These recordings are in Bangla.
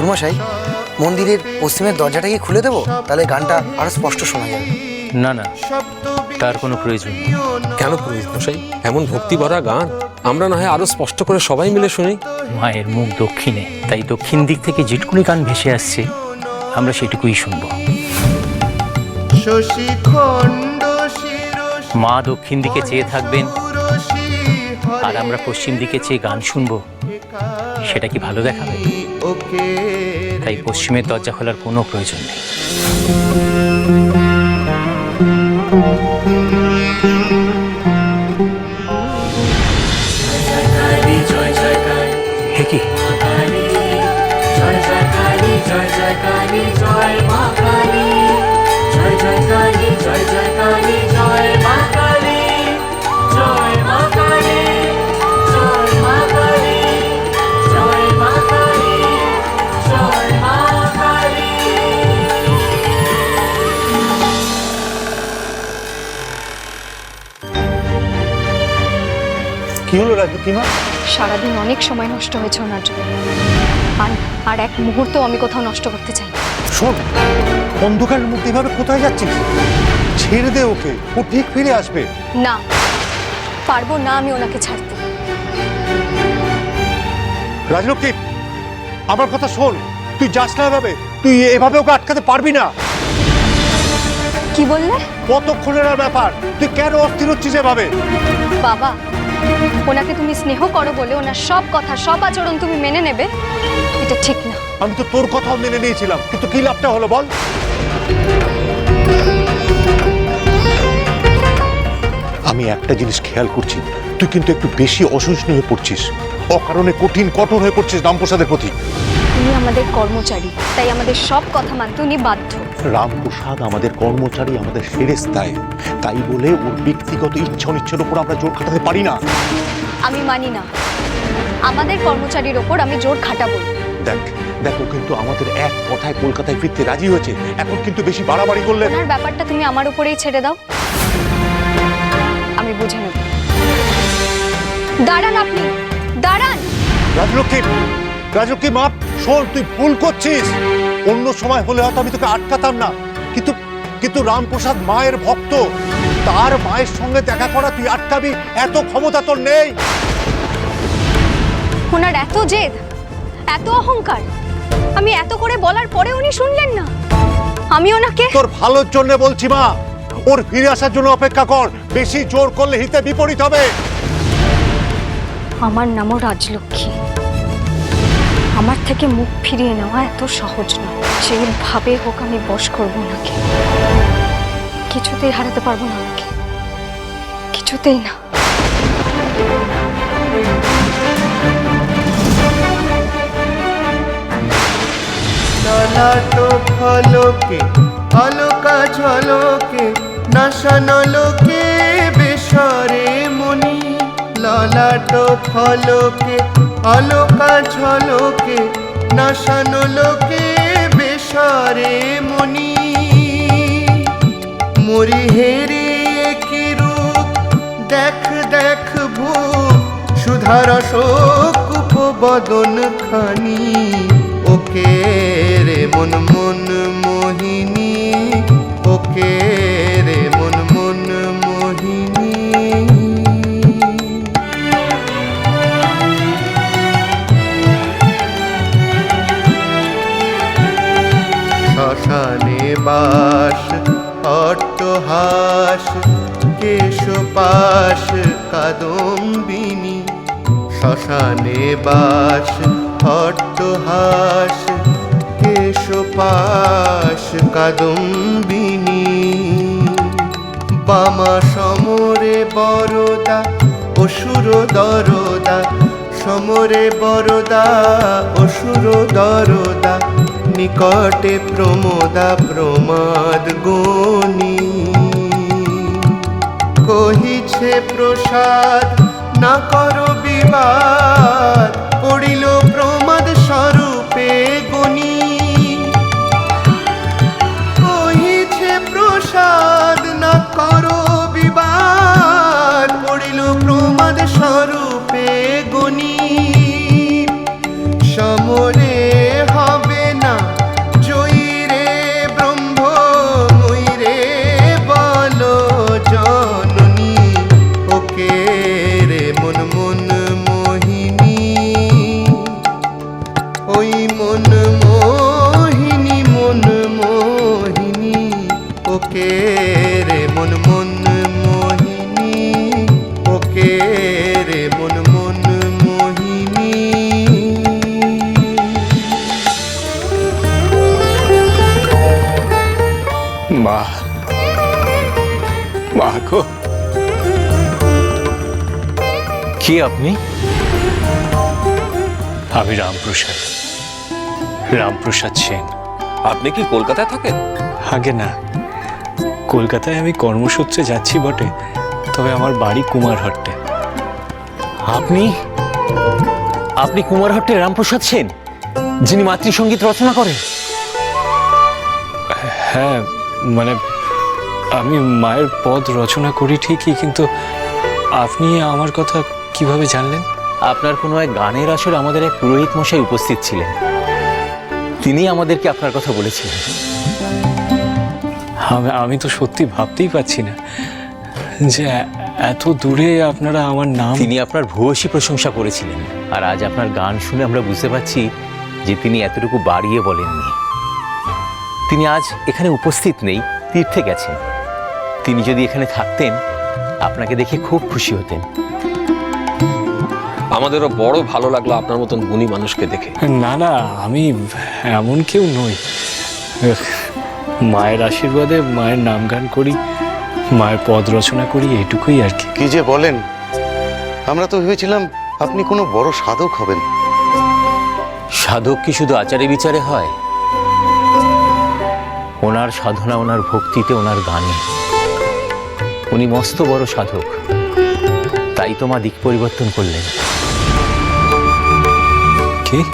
ঠাকুরমশাই মন্দিরের পশ্চিমের দরজাটা কি খুলে দেবো? তাহলে গানটা আরও স্পষ্ট শোনা যাবে। না না তার কোনো প্রয়োজন নেই। কেন পুরোহিত মশাই এমন ভক্তি ভরা গান আমরা না হয় আরও স্পষ্ট করে সবাই মিলে শুনি। মায়ের মুখ দক্ষিণে তাই দক্ষিণ দিক থেকে যেটুকুনি গান ভেসে আসছে আমরা সেটুকুই শুনব। শশীখণ্ড শিরোষ মা দক্ষিণ দিকে চেয়ে থাকবেন আর আমরা পশ্চিম দিকে চেয়ে গান শুনব। সেটা কি ভালো দেখাবে? তাই পশ্চিমের দরজা খোলার কোনো প্রয়োজন নেই। কি হলো রাজু কিমা সারাদিন অনেক সময় নষ্ট হয়েছে ওনার জন্য। আর আর এক মুহূর্ত আমি কোথাও নষ্ট করতে চাই। শোন অন্ধকারের মধ্যে এভাবে কোথায় যাচ্ছিস? ছেড়ে দে ওকে ও ঠিক ফিরে আসবে। না পারব না আমি ওনাকে ছাড়তে। রাজলক্ষ্মী আমার কথা শোন তুই যাস না এভাবে তুই এভাবে ওকে আটকাতে পারবি না। কি বললে? কতক্ষণের আর ব্যাপার তুই কেন অস্থির হচ্ছিস এভাবে? বাবা ওনাকে তুমি স্নেহ করো বলে ওনার সব কথা সব আচরণ তুমি মেনে নেবে এটা ঠিক না। আমি তো তোর কথাও মেনে নিয়েছিলাম কিন্তু কি লাভটা হলো বল? আমি একটা জিনিস খেয়াল করছি তুই কিন্তু একটু বেশি অসহিষ্ণু হয়ে পড়ছিস অকারণে কঠিন কঠোর হয়ে পড়ছিস রামপ্রসাদের প্রতি। উনি আমাদের কর্মচারী তাই আমাদের সব কথা মানতে উনি বাধ্য। রামপ্রসাদ আমাদের কর্মচারী আমাদের ফেরেস্তায় তাই বলে ওর ব্যক্তিগত ইচ্ছা অনিচ্ছার উপর আমরা জোর খাটাতে পারি না। আমি মানি না। আমাদের কর্মচারীর ওপর আমি জোর খাটাবো। দেখ দেখো কিন্তু আমাদের এক কথায় কলকাতায় ফিরতে রাজি হয়েছে। এখন কিন্তু বেশি বাড়াবাড়ি করলে ওনার ব্যাপারটা তুমি আমার উপরেই ছেড়ে দাও। আমি বুঝে নেব। দাঁড়ান আপনি। দাঁড়ান। রাজলক্ষ্মী রাজলক্ষ্মী মাপ শোন তুই ভুল করছিস। অন্য সময় হলে হয়তো আমি তোকে আটকাতাম না। কিন্তু কিন্তু রামপ্রসাদ মায়ের ভক্ত। তার মায়ের সঙ্গে দেখা করা তুই আটকাবি এত ক্ষমতা তোর নেই। ওনার এত জেদ এত অহংকার আমি এত করে বলার পরে উনি শুনলেন না। আমি ওনাকে তোর ভালোর জন্য বলছি মা ওর ফিরে আসার জন্য অপেক্ষা কর। বেশি জোর করলে হিতে বিপরীত হবে। আমার নামও রাজলক্ষ্মী। আমার থেকে মুখ ফিরিয়ে নেওয়া এত সহজ না। যেভাবে হোক আমি বশ করব ওনাকে। কিছুতেই হারাতে পারব না ওনাকে। কিছুতেই না। ললাট ফলকে অলকা ঝলকে নাশানলকে বেসরে ললাট ফলকে অলকা ঝলকে নাশানলকে বেসরে মনি মরি হেরে কি রূপ, দেখ দেখ ভূ সুধারস কুপ বদন খানি ওকে রে মন মন বাস অট্টহাস কেশপাশ, কাদম্বিনী, শ্মশানে বাস অট্টহাস কেশপাশ, কাদম্বিনী। বামা সমরে বরদা, অসুর দরদা, সমরে বরদা, অসুর দরদা নিকটে প্রমোদা প্রমাদ গণি। কহিছে, প্রসাদ না কর বিবাদ, পড়িল প্রমাদ স্বরূপে গণি। কহিছে, প্রসাদ দেখো। কি আপনি? আমি রামপ্রসাদ। রামপ্রসাদ সেন। আপনি কি কলকাতায় থাকেন? আগে না। কলকাতায় আমি কর্মসূত্রে যাচ্ছি বটে তবে আমার বাড়ি কুমারহট্টে আপনি? আপনি কুমারহট্টে রামপ্রসাদ সেন যিনি মাতৃসঙ্গীত রচনা করেন? হ্যাঁ মানে আমি মায়ের পদ রচনা করি ঠিকই কিন্তু আপনি আমার কথা কীভাবে জানলেন? আপনার কোনো এক গানের আসরে আমাদের এক পুরোহিত মশাই উপস্থিত ছিলেন। তিনি আমাদেরকে আপনার কথা বলেছিলেন। আমি- আমি তো সত্যি ভাবতেই পারছি না যে এত দূরে আপনারা আমার নাম তিনি আপনার ভূয়সী প্রশংসা করেছিলেন আর আজ আপনার গান শুনে আমরা বুঝতে পারছি যে তিনি এতটুকু বাড়িয়ে বলেননি। তিনি আজ এখানে উপস্থিত নেই তীর্থে গেছেন। তিনি যদি এখানে থাকতেন আপনাকে দেখে খুব খুশি হতেন। আমাদেরও বড় ভালো লাগল আপনার মতন গুণী মানুষকে দেখে। না না আমি এমন কেউ নই। মায়ের আশীর্বাদে মায়ের নাম গান করি মায়ের পদ রচনা করি এটুকুই আর কি। কি যে বলেন আমরা তো ভেবেছিলাম আপনি কোনো বড় সাধক হবেন। সাধক কি শুধু আচারে বিচারে হয়? ওনার সাধনা ওনার ভক্তিতে ওনার গানে। উনি মস্ত বড় সাধক। তাই তো মা দিক পরিবর্তন করলেন। কি?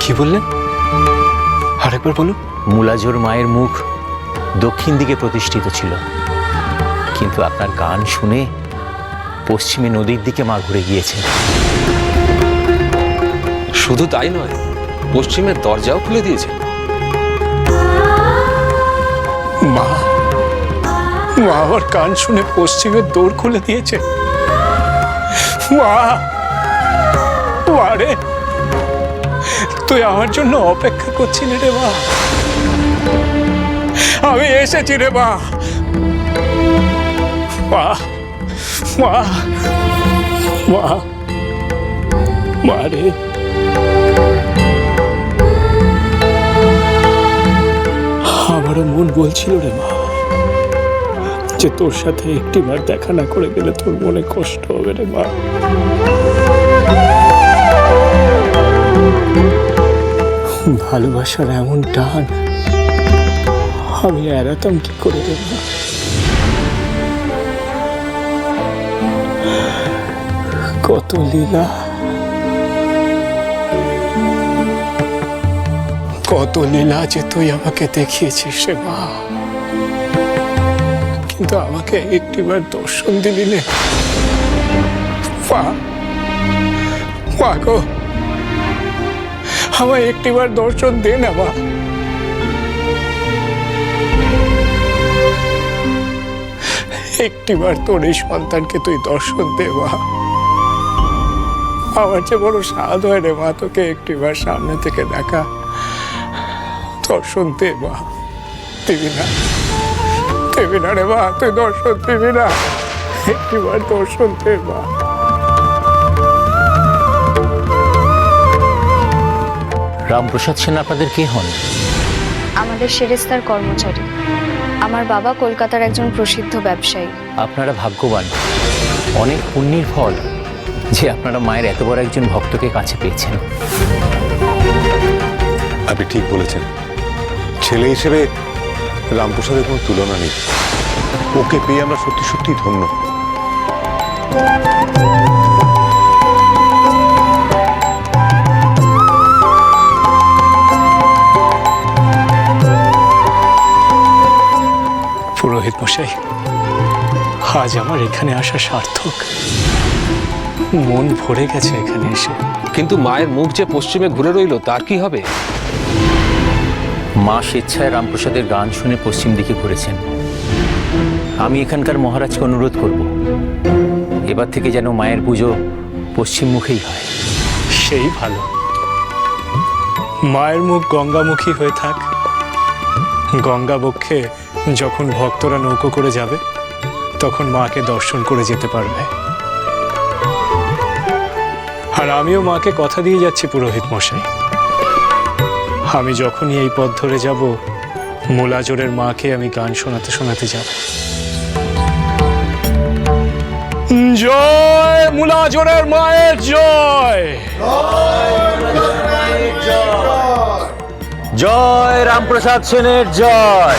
কি বললেন? আরেকবার বলুন। মুলাজোর মায়ের মুখ দক্ষিণ দিকে প্রতিষ্ঠিত ছিল। কিন্তু আপনার গান শুনে পশ্চিমে নদীর দিকে মা ঘুরে গিয়েছেন শুধু তাই নয় পশ্চিমের দরজাও খুলে দিয়েছে। মা আমার কান শুনে পশ্চিমের দৌড় খুলে দিয়েছে। রে, তুই আমার জন্য অপেক্ষা করছিলি রে মা। আমি এসেছি রে মা মা রে। আমারও মন বলছিল রে মা। যে তোর সাথে একটিবার দেখা না করে গেলে তোর মনে কষ্ট হবে রে মা। ভালোবাসার এমন টান আমি এড়াতাম কি করে মা কত লীলা কত লীলা যে তুই আমাকে দেখিয়েছিস রে মা। কিন্তু আমাকে একটিবার দর্শন দিলি নে। মা গো, আমায় একটিবার দর্শন দে না, মা। একটিবার তোর এই সন্তানকে তুই দর্শন দে, মা। আমার যে বড় স্বাদ হয় রে, মা, তোকে একটিবার সামনে থেকে দেখা। দর্শন দে, মা। দিবি না। দেবি না রে মা তুই দর্শন দিবি না। একটিবার দর্শন দে মা। রামপ্রসাদ সেন আপনাদের কে হন? আমাদের সেরেস্তার কর্মচারী। আমার বাবা কলকাতার একজন প্রসিদ্ধ ব্যবসায়ী। আপনারা ভাগ্যবান। অনেক পুণ্যের ফল যে আপনারা মায়ের এত বড় একজন ভক্তকে কাছে পেয়েছেন। আপনি ঠিক বলেছেন। ছেলে হিসেবে রামপ্রসাদের কোনো তুলনা নেই। ওকে পেয়ে আমরা সত্যি সত্যি ধন্য। পুরোহিত মশাই আজ আমার এখানে আসা সার্থক। মন ভরে গেছে এখানে এসে। কিন্তু মায়ের মুখ যে পশ্চিমে ঘুরে রইল তার কি হবে? মা স্বেচ্ছায় রামপ্রসাদের গান শুনে পশ্চিম দিকে ঘুরেছেন। আমি এখানকার মহারাজকে অনুরোধ করব, এবার থেকে যেন মায়ের পুজো পশ্চিম মুখেই হয়। সেই ভালো। মায়ের মুখ গঙ্গামুখী হয়ে থাক। গঙ্গা বক্ষে যখন ভক্তরা নৌকো করে যাবে, তখন মাকে দর্শন করে যেতে পারবে। আর আমিও মাকে কথা দিয়ে যাচ্ছি পুরোহিত মশাই। আমি যখনই এই পথ ধরে যাব, মোলাজোরের মাকে আমি গান শোনাতে শোনাতে যাব। জয় মুলাজোরের মায়ের জয়! জয় রামপ্রসাদ সেনের জয়!